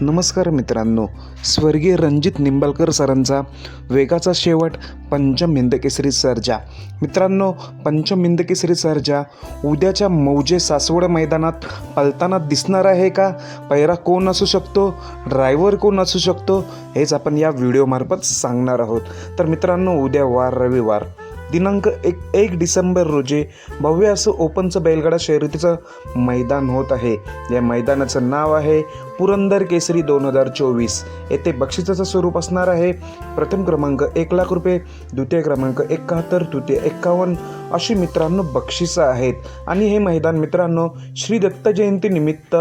नमस्कार मित्रांनो. स्वर्गीय रणजित निंबाळकर सरांचा वेगाचा शेवट पंचम हिंदकेसरी सर्जा. मित्रांनो पंचम हिंदकेसरी सर्जा उद्याच्या मौजे सासवड मैदानात पलताना दिसणार आहे का? पैरा कोण असू शकतो? ड्रायव्हर कोण असू शकतो? हेच आपण या व्हिडिओमार्फत सांगणार आहोत. तर मित्रांनो उद्या वार रविवार. दिनांक एक एक डिसेंबर रोजी भव्य असं ओपनचं बैलगाडा शर्यतीचं मैदान होत आहे. या मैदानाचं नाव आहे पुरंदर केसरी दोन हजार चोवीस. येथे बक्षिसाचं स्वरूप असणार आहे. प्रथम क्रमांक एक लाख रुपये द्वितीय क्रमांक एकाहत्तर तृतीय एक्कावन्न अशी मित्रांनो बक्षिसं आहेत. आणि हे मैदान मित्रांनो श्री दत्त जयंती निमित्त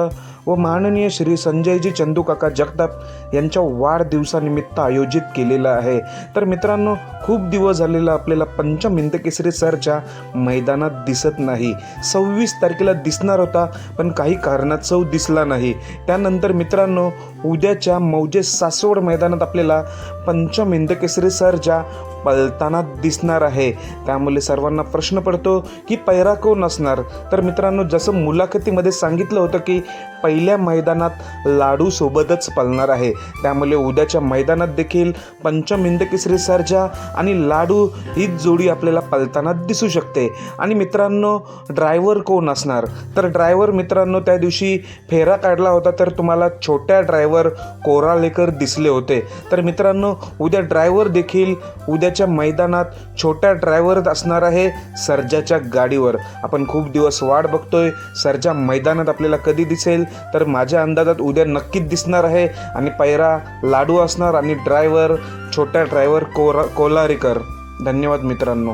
व माननीय श्री संजयजी चंदूकाका जगताप यांच्या वाढदिवसानिमित्त आयोजित केलेलं आहे. तर मित्रांनो खूप दिवस झालेला आपल्याला पंचम हिंदकेसरी सरच्या मैदानात दिसत नाही. सव्वीस तारखेला दिसणार होता पण काही कारणास्तव दिसला नाही. त्यानंतर मित्रांनो उद्याच्या मौजे सासवड मैदानात आपल्याला पंचम हिंदकेसरी सरच्या पलताना दिसणार आहे. त्यामुळे सर्वांना प्रश्न पडतो की पैरा कोण असणार? तर मित्रांनो जसं मुलाखतीमध्ये सांगितलं होतं की पहिल्या मैदानात लाडू सोबतच पळणार आहे. त्यामुळे उद्याच्या मैदानात देखील पंचम हिंदकेसरी सर्जा आणि लाडू हीच जोडी आपल्याला पलताना दिसू शकते. आणि मित्रांनो ड्रायव्हर कोण असणार? तर ड्रायव्हर मित्रांनो त्या दिवशी फेरा काढला होता तर तुम्हाला छोट्या ड्रायव्हर कोराळेकर दिसले होते. तर मित्रांनो उद्या ड्रायव्हर देखील उद्याच्या मैदानात छोट्या ड्रायव्हर असणार आहे सर्जाच्या गाडीवर. आपण खूप दिवस वाट बघतोय. सर्जा मैदानात आपल्याला कधी दिसेल? तर माझ्या अंदाजात उद्या नक्कीच दिसणार आहे. आणि पैरा लाडू असणार आणि ड्रायव्हर छोट्या ड्रायव्हर कोरा कोलारीकर. धन्यवाद मित्रांनो.